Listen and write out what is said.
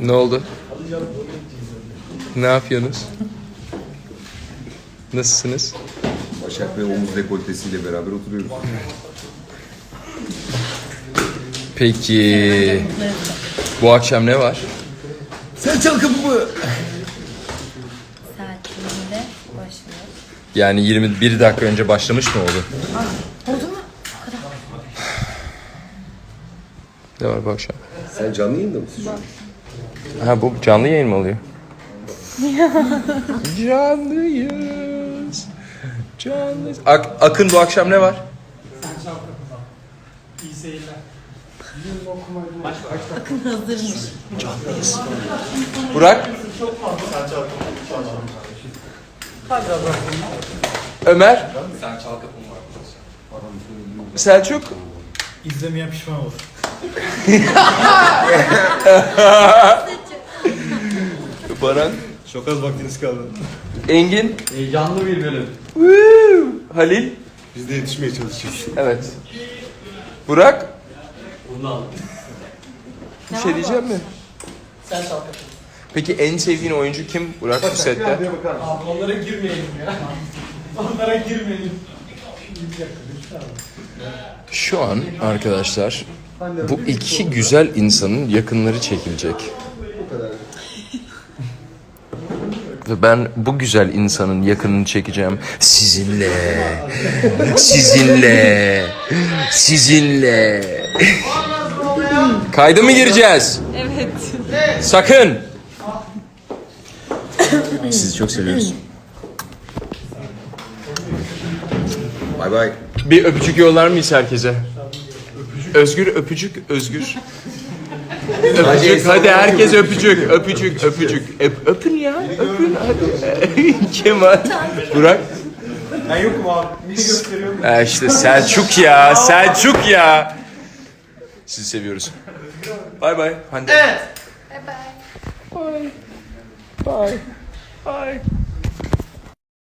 Ne oldu? Ne yapıyorsunuz? Nasılsınız? Başak ve omuz dekoltesiyle beraber oturuyoruz. Peki bu akşam ne var? Sen çal kapımı. Saatinde başlıyor. Yani 21 dakika önce başlamış mı oldu? Oldu Ne var bu akşam? Sen canlı yayında mısın? Ha bu canlı yayın mı oluyor? Canlıyız. Canlıyız. Ak- Akın bu akşam ne var? İyi seyirler. Hazırmış. Burak? Ömer? Selçuk? İzlemeyen pişman olur. Baran? Çok az vaktiniz kaldı. Engin? Heyecanlı bir bölüm. Halil? Biz de yetişmeye çalışacağız. Evet. Burak? Bundan. Bir şey diyeceğim mi? Sen çal Peki en sevdiğin oyuncu kim Burak bu sette? Abi onlara girmeyelim ya. onlara girmeyelim. Şu an arkadaşlar bu iki güzel insanın yakınları çekilecek. Ve ben bu güzel insanın yakınını çekeceğim. Sizinle. Sizinle. Sizinle. Kayda mı gireceğiz? Evet. Sakın. Sizi çok seviyoruz. Bay bay. Bir öpücük yollar mıyız herkese? Özgür öpücük, Özgür. öpücük, hadi herkes öpücük, öpücük, öpücük. Öp, öpün ya, öpün hadi. Kemal. Burak. Ben yokum abi. Niye gösteriyorum? Ha işte Selçuk ya, Selçuk ya. Sizi seviyoruz. Bay bay. Hande. Bye bye. Bye. Bye. Bye.